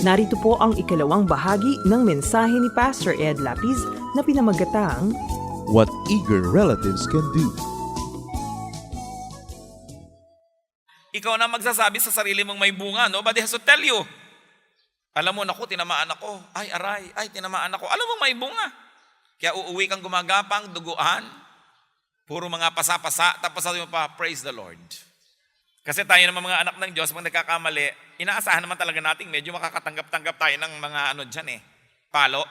Narito po ang ikalawang bahagi ng mensahe ni Pastor Ed Lapis na pinamagatang What eager relatives can do. Ikaw na magsasabi sa sarili mong may bunga, nobody has to tell you. Alam mo, naku, tinamaan ako. Ay, aray, ay, tinamaan ako. Alam mo, may bunga. Kaya uuwi kang gumagapang, duguan, puro mga pasa-pasa, tapos sabi mo pa, praise the Lord. Kasi tayo naman mga anak ng Diyos, pag nagkakamali, inaasahan naman talaga natin, medyo makakatanggap-tanggap tayo ng mga ano dyan eh, palo.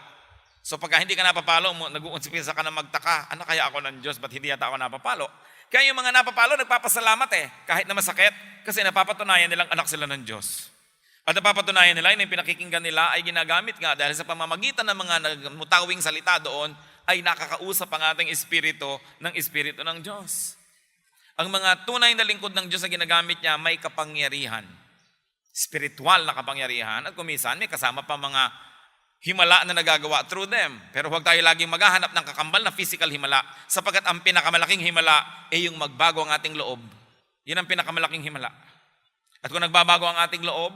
So pagka hindi ka napapalo, nag-uunsipisa ka na magtaka, ano kaya ako ng Diyos, ba't hindi yata ako napapalo? Kaya yung mga napapalo, nagpapasalamat eh, kahit na masakit, kasi napapatunayan nilang anak sila ng Diyos. At napapatunayan nila, yun yung pinakikinggan nila ay ginagamit nga dahil sa pamamagitan ng mga nagmutawing salita doon, ay nakakausap ang ating espiritu ng espiritu ng Diyos. Ang mga tunay na lingkod ng Diyos na ginagamit niya may kapangyarihan. Spiritual na kapangyarihan. At kumisan may kasama pa mga himala na nagagawa through them. Pero huwag tayo laging maghahanap ng kakambal na physical himala sapagkat ang pinakamalaking himala ay yung magbago ang ating loob. Yun ang pinakamalaking himala. At kung nagbabago ang ating loob,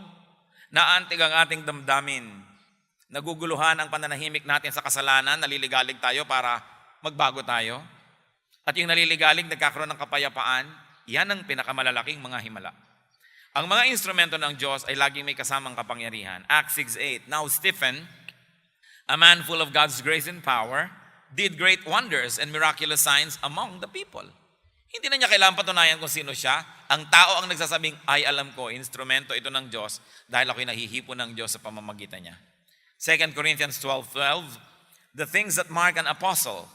naantig ang ating damdamin. Naguguluhan ang pananahimik natin sa kasalanan, naliligalig tayo para magbago tayo. At yung naliligalig, nagkakaroon ng kapayapaan, yan ang pinakamalalaking mga himala. Ang mga instrumento ng Diyos ay laging may kasamang kapangyarihan. Acts 6.8 Now Stephen, a man full of God's grace and power, did great wonders and miraculous signs among the people. Hindi na niya kailangan patunayan kung sino siya. Ang tao ang nagsasabing, ay alam ko, instrumento ito ng Diyos dahil ako'y nahihipo ng Diyos sa pamamagitan niya. 2 Corinthians 12.12 The things that mark an apostle,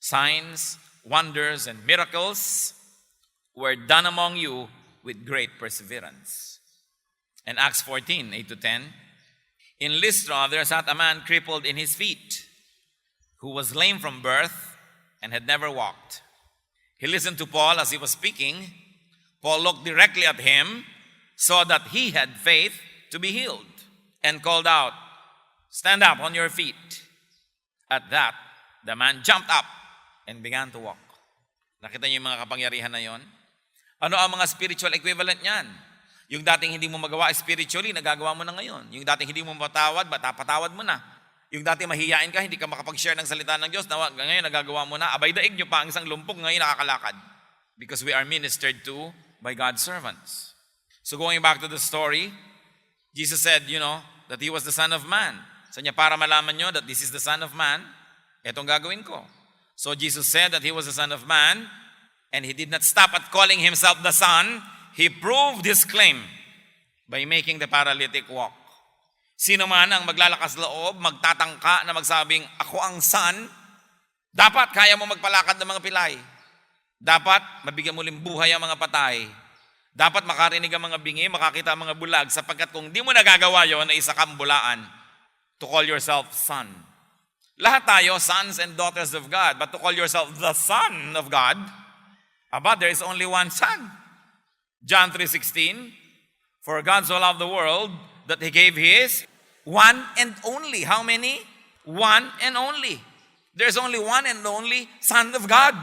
signs, wonders, and miracles were done among you with great perseverance. And Acts 14, 8 to 10. In Lystra there sat a man crippled in his feet, who was lame from birth and had never walked. He listened to Paul as he was speaking. Paul looked directly at him, saw that he had faith to be healed, and called out, Stand up on your feet. At that, the man jumped up and began to walk. Nakita niyo yung mga kapangyarihan na yon? Ano ang mga spiritual equivalent niyan? Yung dating hindi mo magawa spiritually, nagagawa mo na ngayon. Yung dating hindi mo matawad, patawad mo na. Yung dati mahihiyain ka, hindi ka makapag-share ng salita ng Diyos, nawa, ngayon nagagawa mo na. Abay daig nyo pa ang isang lumpok, ngayon nakakalakad. Because we are ministered to by God's servants. So going back to the story, Jesus said, you know, that He was the Son of Man. So niya, para malaman nyo that this is the Son of Man, etong gagawin ko. So Jesus said that He was the Son of Man, and He did not stop at calling Himself the Son. He proved His claim by making the paralytic walk. Sino man ang maglalakas loob, magtatangka na magsabing, ako ang Son, dapat kaya mo magpalakad ng mga pilay. Dapat mabigyan mo rin buhay ang mga patay. Dapat makarinig ang mga bingi, makakita ang mga bulag, sapagkat kung di mo nagagawa yon ay isa kang bulaan to call yourself son. Lahat tayo, sons and daughters of God, but to call yourself the son of God, aba, there is only one son. John 3.16, For God so loved the world that He gave His one and only. How many? One and only. There's only one and only Son of God.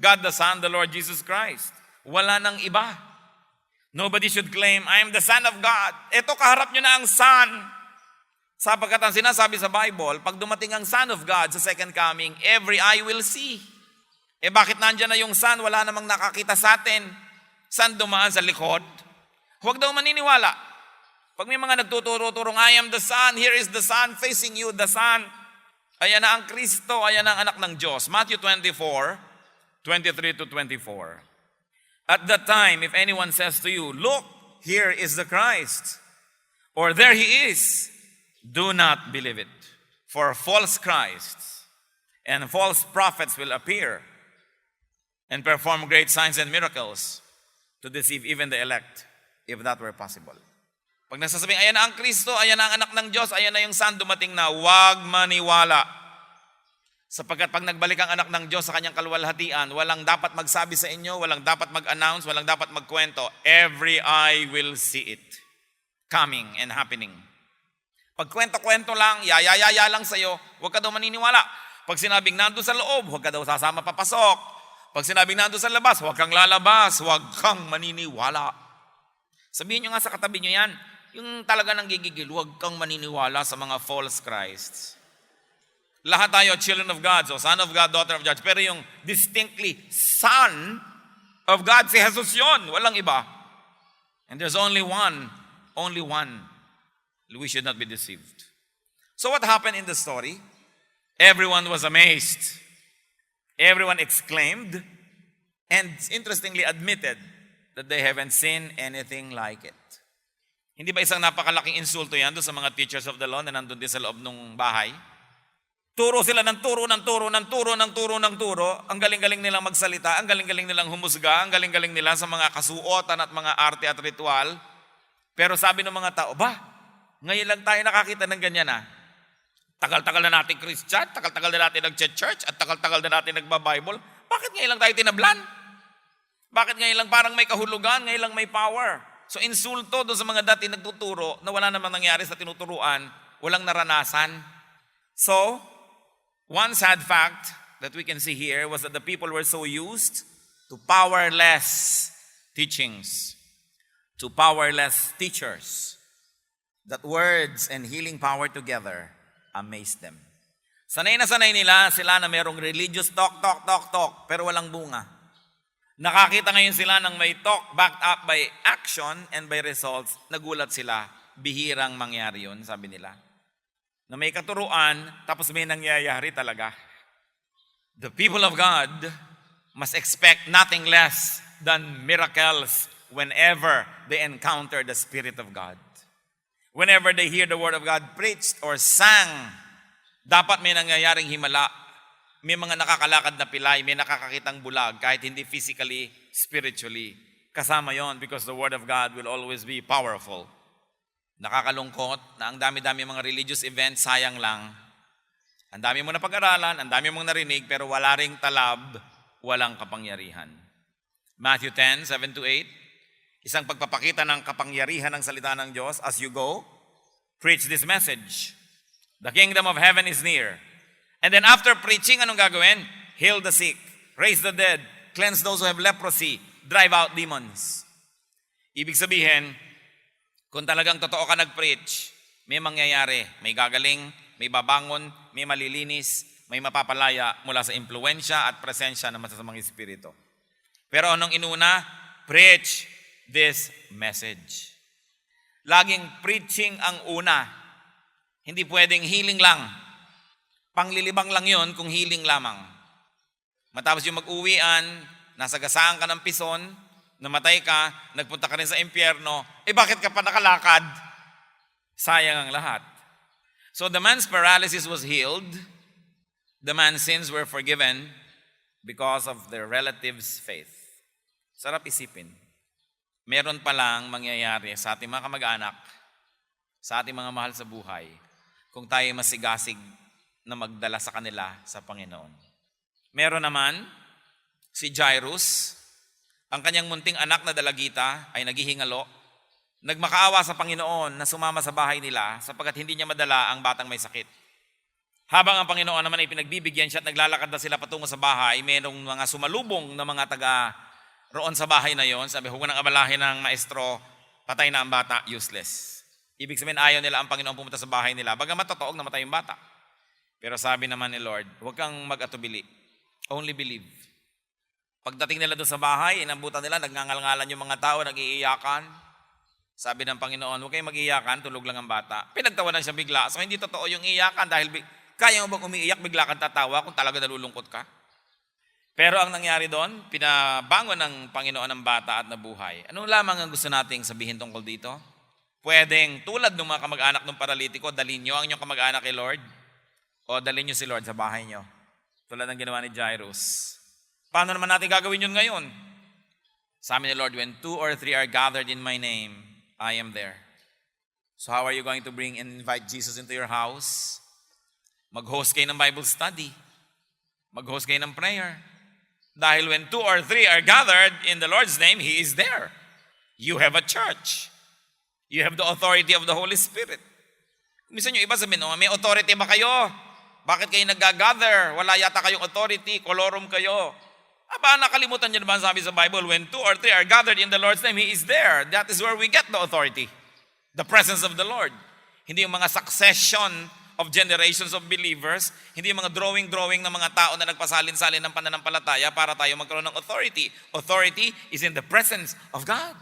God the Son, the Lord Jesus Christ. Wala nang iba. Nobody should claim, I am the Son of God. Ito, kaharap nyo na ang Son. Sapagkat ang sinasabi sa Bible, pag dumating ang Son of God sa second coming, every eye will see. Eh bakit nandyan na yung Son, wala namang nakakita sa atin? Saan dumaan sa likod? Huwag daw maniniwala. Pag may mga nagtuturo-turong, I am the Son, here is the Son, facing you, the Son. Ayan na ang Kristo, ayan na ang anak ng Diyos. Matthew 24, 23 to 24. At that time, if anyone says to you, Look, here is the Christ, or there he is, do not believe it. For false Christs and false prophets will appear and perform great signs and miracles to deceive even the elect, if that were possible. Pag nagsasabing, ayan ang Kristo, ayan ang anak ng Diyos, ayan na yung Son dumating na, huwag maniwala. Sapagkat pag nagbalik ang anak ng Diyos sa kanyang kalwalhatian, walang dapat magsabi sa inyo, walang dapat mag-announce, walang dapat magkwento. Every eye will see it coming and happening. Pag kwento-kwento lang, yaya-yaya lang sa'yo, huwag ka daw maniniwala. Pag sinabing nando sa loob, huwag ka daw sasama papasok. Pag sinabing nando sa labas, huwag kang lalabas, huwag kang maniniwala. Sabihin nyo nga sa katabi nyo yan, yung talaga nang gigigil, huwag kang maniniwala sa mga false Christs. Lahat tayo children of God, so son of God, daughter of God. Pero yung distinctly son of God, si Jesus yun. Walang iba. And there's only one, only one. We should not be deceived. So what happened in the story? Everyone was amazed. Everyone exclaimed and interestingly admitted that they haven't seen anything like it. Hindi ba isang napakalaking insulto yan doon sa mga teachers of the law na nandun din sa loob ng bahay? Turo sila ng turo, ng turo, ng turo, ng turo, ng turo. Ang galing-galing nilang magsalita, ang galing-galing nilang humusga, ang galing-galing nila sa mga kasuotan at mga arte at ritual. Pero sabi ng mga tao, ba, ngayon lang tayo nakakita ng ganyan ah. Tagal-tagal na natin Christian, tagal-tagal na natin nag-church, at tagal-tagal na natin nagba-Bible. Bakit ngayon lang tayo tinablan? Bakit ngayon lang parang may kahulugan, ngayon lang may power? So insulto doon sa mga dati nagtuturo na wala namang nangyari sa tinuturuan, walang naranasan. So, one sad fact that we can see here was that the people were so used to powerless teachings, to powerless teachers, that words and healing power together amazed them. Sanay na sanay nila sila na merong religious talk, talk, talk, talk, pero walang bunga. Nakakita ngayon sila ng may talk backed up by action and by results. Nagulat sila. Bihirang mangyari yun, sabi nila. Na may katuruan, tapos may nangyayari talaga. The people of God must expect nothing less than miracles whenever they encounter the Spirit of God. Whenever they hear the Word of God preached or sang, dapat may nangyayaring himala may mga nakakalakad na pilay, may nakakakitang bulag, kahit hindi physically, spiritually. Kasama yon because the Word of God will always be powerful. Nakakalungkot na ang dami-dami mga religious events, sayang lang. Ang dami mo na pag-aralan, ang dami mong narinig, pero wala ring talab, walang kapangyarihan. Matthew 10, 7 to 8, isang pagpapakita ng kapangyarihan ng salita ng Diyos as you go, preach this message. The kingdom of heaven is near. And then after preaching, anong gagawin? Heal the sick, raise the dead, cleanse those who have leprosy, drive out demons. Ibig sabihin, kung talagang totoo ka nag-preach, may mangyayari, may gagaling, may babangon, may malilinis, may mapapalaya mula sa impluensya at presensya ng masasamang espiritu. Pero anong inuna? Preach this message. Laging preaching ang una. Hindi pwedeng healing lang. Panglilibang lang yon kung healing lamang. Matapos yung mag-uwian, nasa gasaan ka ng pison, namatay ka, nagpunta ka rin sa impyerno, eh bakit ka pa nakalakad? Sayang ang lahat. So the man's paralysis was healed. The man's sins were forgiven because of their relative's faith. Sarap isipin. Meron pa lang mangyayari sa ating mga kamag-anak, sa ating mga mahal sa buhay, kung tayo masigasig na magdala sa kanila sa Panginoon. Meron naman si Jairus, ang kanyang munting anak na dalagita ay naghihingalo, nagmakaawa sa Panginoon na sumama sa bahay nila sapagkat hindi niya madala ang batang may sakit. Habang ang Panginoon naman ay pinagbibigyan siya at naglalakad na sila patungo sa bahay, mayroong mga sumalubong na mga taga roon sa bahay na yon. Sabi, huwag nang abalahin ng maestro, patay na ang bata, useless. Ibig sabihin, ayaw nila ang Panginoon pumunta sa bahay nila. Bagamat totoong namatay yung bata. Pero sabi naman ni Lord, huwag kang mag-atubili. Only believe. Pagdating nila doon sa bahay, inambutan nila, nagngangalangalan yung mga tao, nag-iiyakan. Sabi ng Panginoon, huwag kayong mag-iiyakan, tulog lang ang bata. Pinagtawanan siya bigla. So hindi totoo yung iyakan dahil kaya mo bang umiiyak, bigla kang tatawa kung talaga nalulungkot ka? Pero ang nangyari doon, pinabangon ng Panginoon ang bata at nabuhay. Ano lamang ang gusto nating sabihin tungkol dito? Pwedeng tulad ng mga kamag-anak ng paralitiko, dalhin nyo ang inyong kamag-anak kay Lord o dalhin nyo si Lord sa bahay nyo. Tulad ng ginawa ni Jairus. Paano naman natin gagawin yun ngayon? Sabi ni Lord, when two or three are gathered in my name, I am there. So how are you going to bring and invite Jesus into your house? Mag-host kayo ng Bible study. Mag-host kayo ng prayer. Dahil when two or three are gathered in the Lord's name, He is there. You have a church. You have the authority of the Holy Spirit. Minsan yung iba sabihin, oh, may authority ba kayo? Bakit kayo nag-gather? Wala yata kayong authority, kolorum kayo. Aba, nakalimutan niyo naman sabi sa Bible, when two or three are gathered in the Lord's name, He is there. That is where we get the authority. The presence of the Lord. Hindi yung mga succession of generations of believers, hindi yung mga drawing-drawing ng mga tao na nagpasalin-salin ng pananampalataya para tayo magkaroon ng authority. Authority is in the presence of God.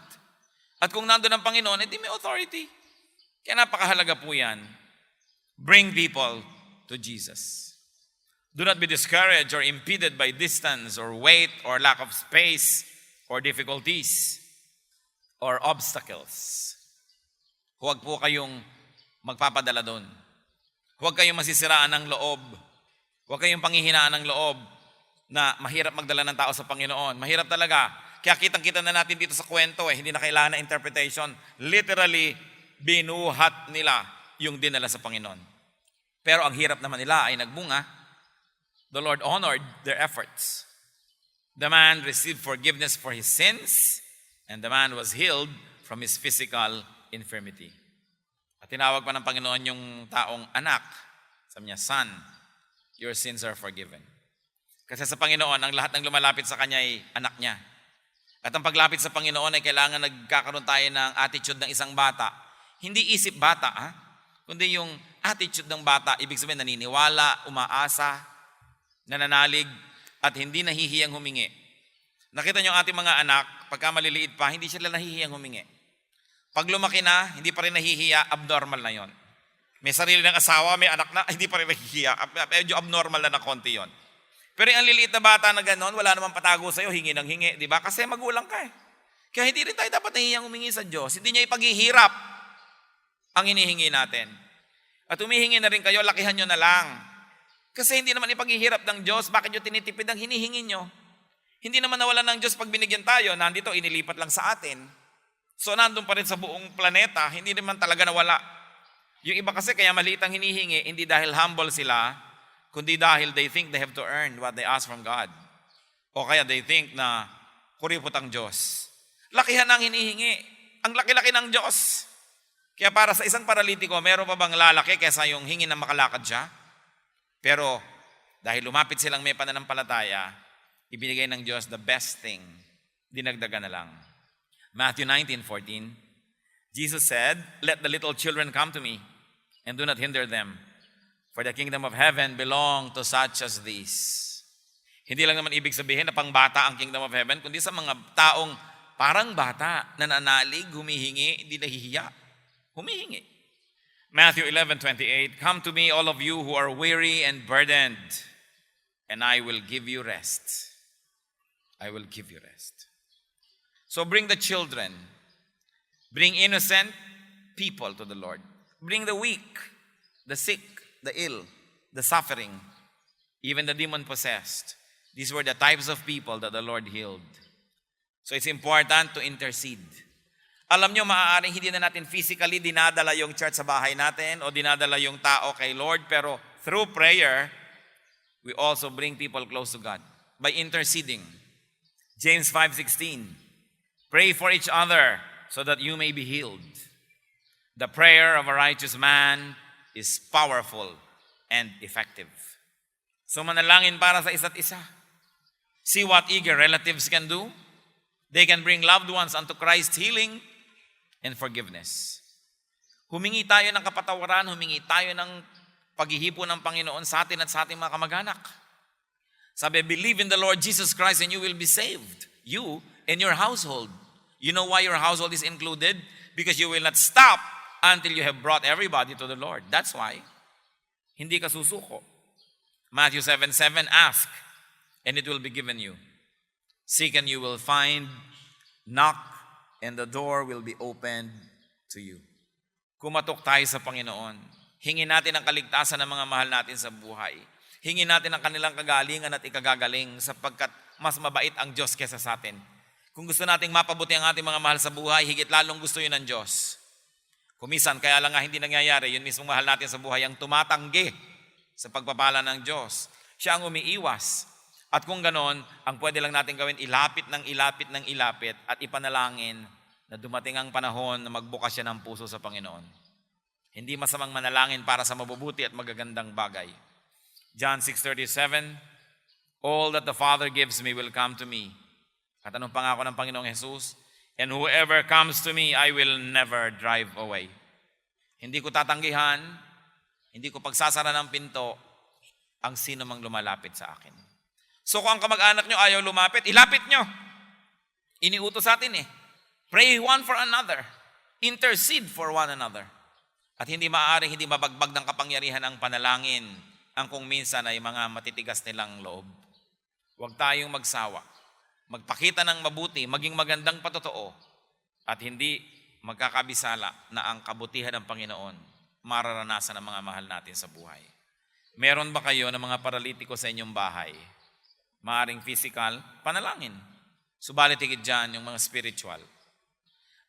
At kung nandun ang Panginoon, edi may authority. Kaya napakahalaga po yan. Bring people to Jesus. Do not be discouraged or impeded by distance or weight or lack of space or difficulties or obstacles. Huwag po kayong magpapadala doon. Huwag kayong masisiraan ng loob. Huwag kayong panghihinaan ng loob na mahirap magdala ng tao sa Panginoon. Mahirap talaga. Kaya kitang-kita na natin dito sa kwento eh, hindi na kailangan na interpretation. Literally, binuhat nila yung dinala sa Panginoon. Pero ang hirap naman nila ay nagbunga. The Lord honored their efforts. The man received forgiveness for his sins, and the man was healed from his physical infirmity. Tinawag pa ng Panginoon yung taong anak. Sabi niya, Son, your sins are forgiven. Kasi sa Panginoon, ang lahat ng lumalapit sa Kanya ay anak niya. At ang paglapit sa Panginoon ay kailangan nagkakaroon tayo ng attitude ng isang bata. Hindi isip bata, ha? Kundi yung attitude ng bata, ibig sabihin naniniwala, umaasa, nananalig, at hindi nahihiyang humingi. Nakita niyo ang ating mga anak, pagka maliliit pa, hindi sila nahihiyang humingi. Pag lumaki na, hindi pa rin nahihiya, abnormal na yon. May sarili ng asawa, may anak na, hindi pa rin nahihiya. Medyo abnormal na na konti yon. Pero yung liliit na bata na gano'n, wala namang patago sa'yo, hingi ng hingi, di ba? Kasi magulang ka eh. Kaya hindi rin tayo dapat nahihiyang humingi sa Diyos. Hindi niya ipaghihirap ang hinihingi natin. At humihingi na rin kayo, lakihan nyo na lang. Kasi hindi naman ipaghihirap ng Diyos, bakit nyo tinitipid ang hinihingi nyo? Hindi naman nawala ng Diyos pag binigyan tayo, nandito, inilipat lang sa atin. So nandun pa rin sa buong planeta, hindi naman talaga nawala. Yung iba kasi kaya maliit ang hinihingi, hindi dahil humble sila, kundi dahil they think they have to earn what they ask from God. O kaya they think na kuripot ang Diyos. Lakihan ang hinihingi. Ang laki-laki ng Diyos. Kaya para sa isang paralitiko, meron pa bang lalaki kaysa yung hingi na makalakad siya? Pero dahil lumapit silang may pananampalataya, ibinigay ng Diyos the best thing. Dinagdagan na lang. Matthew 19:14. Jesus said, "Let the little children come to me, and do not hinder them, for the kingdom of heaven belong to such as these." Hindi lang naman ibig sabihin na pangbata ang kingdom of heaven, kundi sa mga taong parang bata, nananalig, humihingi, hindi nahihiya. Humihingi. Matthew 11:28, "Come to me all of you who are weary and burdened, and I will give you rest." I will give you rest. So bring the children. Bring innocent people to the Lord. Bring the weak, the sick, the ill, the suffering, even the demon possessed. These were the types of people that the Lord healed. So it's important to intercede. Alam nyo, maaaring hindi na natin physically dinadala yung church sa bahay natin o dinadala yung tao kay Lord, pero through prayer, we also bring people close to God by interceding. James 5:16 Pray for each other so that you may be healed. The prayer of a righteous man is powerful and effective. So manalangin para sa isa't isa. See what eager relatives can do. They can bring loved ones unto Christ's healing and forgiveness. Humingi tayo ng kapatawaran, humingi tayo ng paghihipo ng Panginoon sa atin at sa ating mga kamag-anak. Sabi, believe in the Lord Jesus Christ and you will be saved. You and your household. You know why your household is included? Because you will not stop until you have brought everybody to the Lord. That's why. Hindi ka susuko. Matthew 7, 7, ask and it will be given you. Seek and you will find. Knock, and the door will be opened to you. Kumatok tayo sa Panginoon. Hingin natin ang kaligtasan ng mga mahal natin sa buhay. Hingin natin ang kanilang kagalingan at ikagagaling sapagkat mas mabait ang Diyos kesa sa atin. Kung gusto nating mapabuti ang ating mga mahal sa buhay, higit lalong gusto yun ng Diyos. Kumisan, kaya lang nga hindi nangyayari, yun mismo mahal natin sa buhay ang tumatanggi sa pagpapala ng Diyos. Siya ang umiiwas. At kung ganon, ang pwede lang natin gawin, ilapit ng ilapit ng ilapit at ipanalangin na dumating ang panahon na magbukas siya ng puso sa Panginoon. Hindi masamang manalangin para sa mabubuti at magagandang bagay. John 6.37, All that the Father gives me will come to me. At anong pangako ng Panginoong Jesus? And whoever comes to me, I will never drive away. Hindi ko tatanggihan, hindi ko pagsasara ng pinto ang sino mang lumalapit sa akin. So kung ang kamag-anak nyo ayaw lumapit, ilapit nyo. Iniutos sa atin eh. Pray one for another. Intercede for one another. At hindi maaaring hindi mabagbag ng kapangyarihan ang panalangin ang kung minsan ay mga matitigas nilang loob. Huwag tayong magsawa. Magpakita ng mabuti, maging magandang patotoo, at hindi magkakabisala na ang kabutihan ng Panginoon mararanasan ng mga mahal natin sa buhay. Meron ba kayo ng mga paralitiko sa inyong bahay? Maaring physical, panalangin. Subalit higit dyan yung mga spiritual.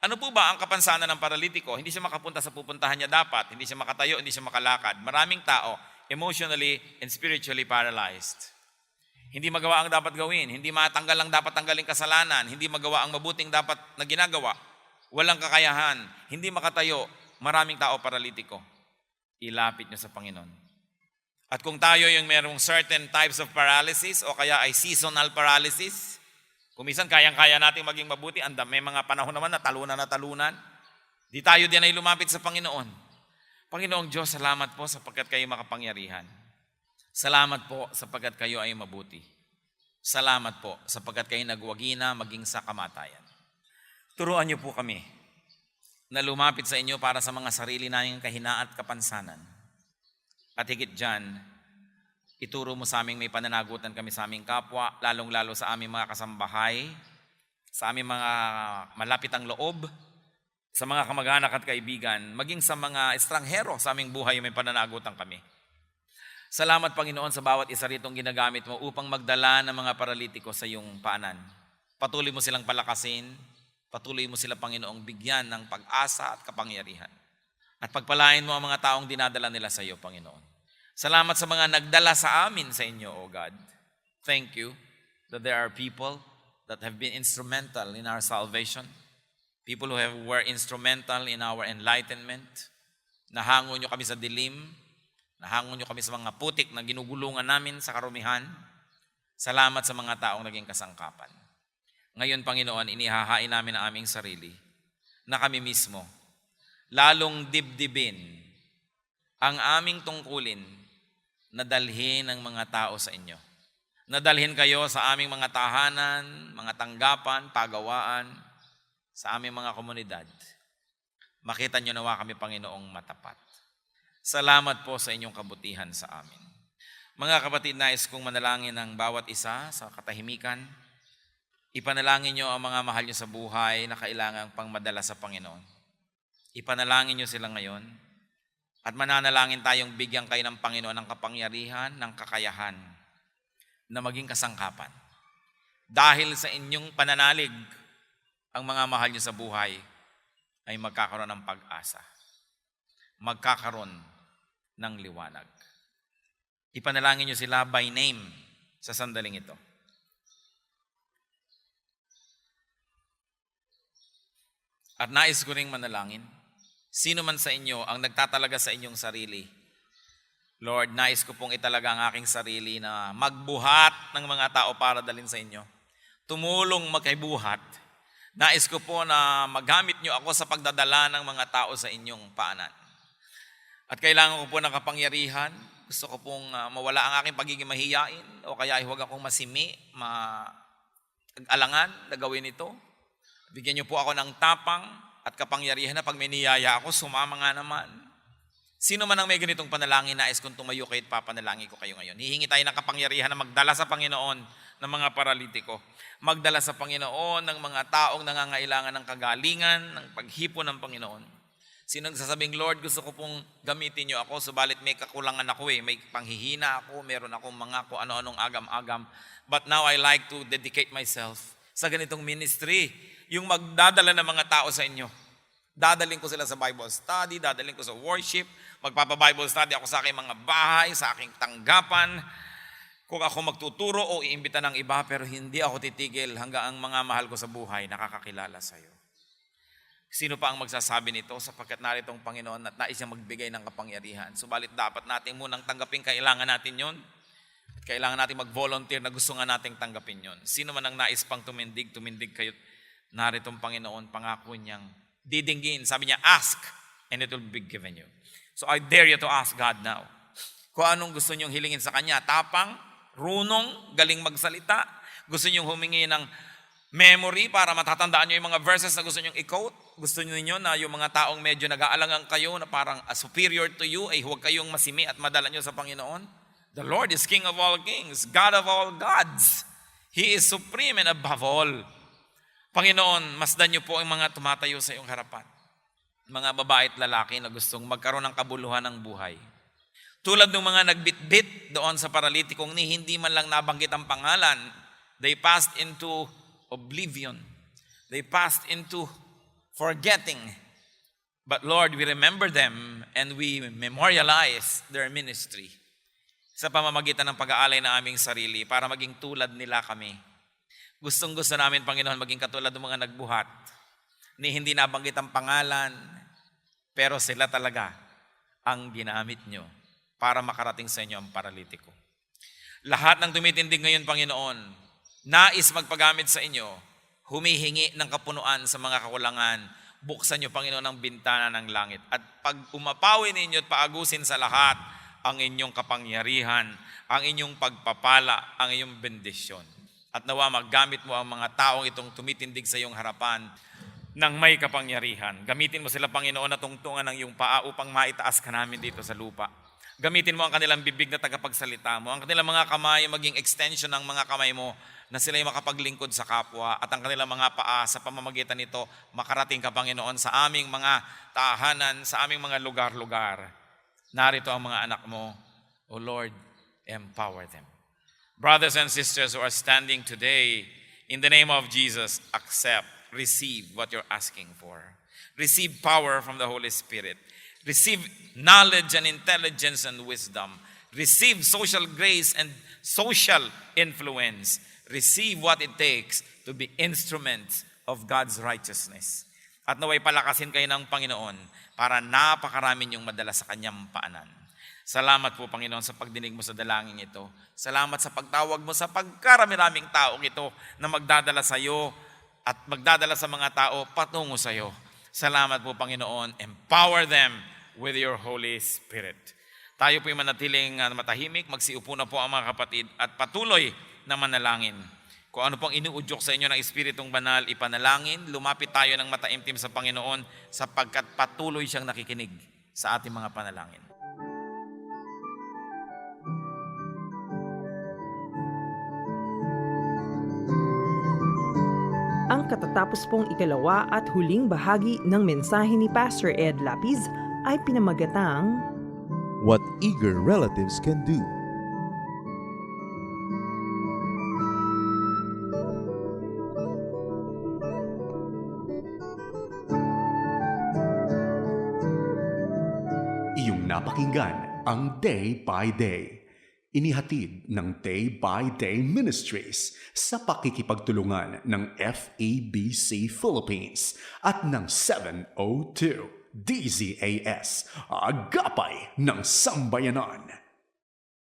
Ano po ba ang kapansanan ng paralitiko? Hindi siya makapunta sa pupuntahan niya dapat. Hindi siya makatayo, hindi siya makalakad. Maraming tao, emotionally and spiritually paralyzed. Hindi magawa ang dapat gawin. Hindi matanggal ang dapat tanggaling kasalanan. Hindi magawa ang mabuting dapat na ginagawa. Walang kakayahan. Hindi makatayo. Maraming tao paralitiko. Ilapit niyo sa Panginoon. At kung tayo yung merong certain types of paralysis o kaya ay seasonal paralysis, kumisan kayang-kaya nating maging mabuti, anda may mga panahon naman na talunan na talunan. Di tayo din ay lumapit sa Panginoon. Panginoong Diyos, salamat po sapagkat kayo makapangyarihan. Salamat po sapagkat kayo ay mabuti. Salamat po sapagkat kayo nagwagi na maging sa kamatayan. Turuan niyo po kami na lumapit sa inyo para sa mga sarili naming kahina at kapansanan. At higit dyan, ituro mo sa aming may pananagutan kami sa aming kapwa, lalong-lalo sa aming mga kasambahay, sa aming mga malapit ang loob, sa mga kamag-anak at kaibigan, maging sa mga estranghero sa aming buhay may pananagutan kami. Salamat Panginoon sa bawat isa ritong ginagamit mo upang magdala ng mga paralitiko sa iyong paanan. Patuloy mo silang palakasin, patuloy mo sila Panginoong bigyan ng pag-asa at kapangyarihan. At pagpalain mo ang mga taong dinadala nila sa iyo, Panginoon. Salamat sa mga nagdala sa amin sa inyo, O God. Thank you that there are people that have been instrumental in our salvation, people who have, were instrumental in our enlightenment, nahango nyo kami sa dilim, nahango nyo kami sa mga putik na ginugulungan namin sa karumihan. Salamat sa mga taong naging kasangkapan. Ngayon, Panginoon, inihahain namin ang aming sarili na kami mismo, lalong dibdibin ang aming tungkulin na dalhin ang mga tao sa inyo. Nadalhin kayo sa aming mga tahanan, mga tanggapan, pagawaan, sa aming mga komunidad. Makita nyo nawa kami, Panginoong matapat. Salamat po sa inyong kabutihan sa amin. Mga kapatid, nais kong manalangin ang bawat isa sa katahimikan. Ipanalangin nyo ang mga mahal nyo sa buhay na kailangang pangmadala sa Panginoon. Ipanalangin nyo sila ngayon at mananalangin tayong bigyan kayo ng Panginoon ng kapangyarihan, ng kakayahan na maging kasangkapan. Dahil sa inyong pananalig, ang mga mahal nyo sa buhay ay magkakaroon ng pag-asa. Magkakaroon ng liwanag. Ipanalangin nyo sila by name sa sandaling ito. At nais ko ring manalangin, sino man sa inyo ang nagtatalaga sa inyong sarili, Lord, nais ko pong italaga ang aking sarili na magbuhat ng mga tao para dalhin sa inyo. Tumulong magkaibuhat. Nais ko po na magamit nyo ako sa pagdadala ng mga tao sa inyong paanan. At kailangan ko po ng kapangyarihan. Gusto ko pong uh, mawala ang aking pagiging mahiyain o kaya ay huwag akong masimi, ma-alangan na gawin ito. Bigyan niyo po ako ng tapang at kapangyarihan na pag may niyaya ako, sumama nga naman. Sino man ang may ganitong panalangin, nais kong tumayo kayo at papanalangin ko kayo ngayon. Hihingi tayo ng kapangyarihan na magdala sa Panginoon ng mga paralitiko. Magdala sa Panginoon ng mga taong nangangailangan ng kagalingan, ng paghipo ng Panginoon. Sino nagsasabing, Lord, gusto ko pong gamitin niyo ako, subalit may kakulangan ako eh. May panghihina ako, meron akong mga kung ano-anong agam-agam. But now I like to dedicate myself sa ganitong ministry. Yung magdadala ng mga tao sa inyo. Dadaling ko sila sa Bible study, dadaling ko sa worship, magpapa-Bible study ako sa aking mga bahay, sa aking tanggapan. Kung ako magtuturo o iimbita ng iba, pero hindi ako titigil hanggang ang mga mahal ko sa buhay nakakakilala sa iyo. Sino pa ang magsasabi nito sapagkat naritong Panginoon at nais niyang magbigay ng kapangyarihan. Subalit dapat natin munang tanggapin, kailangan natin yon. Kailangan natin mag-volunteer na gusto nga nating tanggapin yon. Sino man ang nais pang tumindig, tumindig kayo. Naritong Panginoon, pangako niyang didinggin. Sabi niya, ask and it will be given you. So I dare you to ask God now. Kung anong gusto niyong hilingin sa Kanya. Tapang, runong, galing magsalita. Gusto niyong humingi ng memory para matatandaan niyo yung mga verses na gusto niyong i-quote. Gusto niyo na yung mga taong medyo nag-aalangan kayo na parang uh, superior to you ay huwag kayong masimi at madala niyo sa Panginoon. The Lord is King of all kings, God of all gods. He is supreme and above all. Panginoon, masdan niyo po ang mga tumatayo sa iyong harapan. Mga babae at lalaki na gustong magkaroon ng kabuluhan ng buhay. Tulad ng mga nagbitbit doon sa paralitikong ni hindi man lang nabanggit ang pangalan, they passed into oblivion. They passed into forgetting. But Lord, we remember them and we memorialize their ministry sa pamamagitan ng pag-aalay na aming sarili para maging tulad nila kami. Gustong gusto namin, Panginoon, maging katulad ng mga nagbuhat ni hindi nabanggit ang pangalan, pero sila talaga ang ginamit nyo para makarating sa inyo ang paralitiko. Lahat ng tumitindig ngayon, Panginoon, nais magpagamit sa inyo, humihingi ng kapunuan sa mga kakulangan, buksan niyo, Panginoon, ang bintana ng langit. At pag umapawi ninyo at paagusin sa lahat ang inyong kapangyarihan, ang inyong pagpapala, ang inyong bendisyon. At nawa maggamit mo ang mga taong itong tumitindig sa iyong harapan ng may kapangyarihan. Gamitin mo sila, Panginoon, na tungtungan ng iyong paa upang maitaas ka namin dito sa lupa. Gamitin mo ang kanilang bibig na tagapagsalita mo, ang kanilang mga kamay maging extension ng mga kamay mo na sila yung makapaglingkod sa kapwa at ang kanilang mga paa sa pamamagitan nito makarating ka Panginoon sa aming mga tahanan, sa aming mga lugar-lugar. Narito ang mga anak mo. O Lord, empower them. Brothers and sisters who are standing today, in the name of Jesus, accept, receive what you're asking for. Receive power from the Holy Spirit. Receive knowledge and intelligence and wisdom. Receive social grace and social influence. Receive what it takes to be instruments of God's righteousness. At naway palakasin kayo ng Panginoon para napakarami niyong madala sa kanyang paanan. Salamat po, Panginoon, sa pagdinig mo sa dalangin ito. Salamat sa pagtawag mo sa pagkarami-raming taong ito na magdadala sa iyo at magdadala sa mga tao patungo sa iyo. Salamat po, Panginoon. Empower them with your Holy Spirit. Tayo po'y manatiling uh, matahimik, magsiupo na po ang mga kapatid at patuloy na manalangin. Kung ano pong inuudyok sa inyo ng Espiritong Banal, ipanalangin, lumapit tayo ng mataimtim sa Panginoon sapagkat patuloy siyang nakikinig sa ating mga panalangin. Ang katatapos pong ikalawa at huling bahagi ng mensahe ni Pastor Ed Lapiz ay pinamagatang What Eager Relatives Can Do. Iyong napakinggan ang Day by Day. Inihatid ng Day by Day Ministries sa pakikipagtulungan ng FEBC Philippines at ng 702 DZAS, Agapay ng Sambayanan.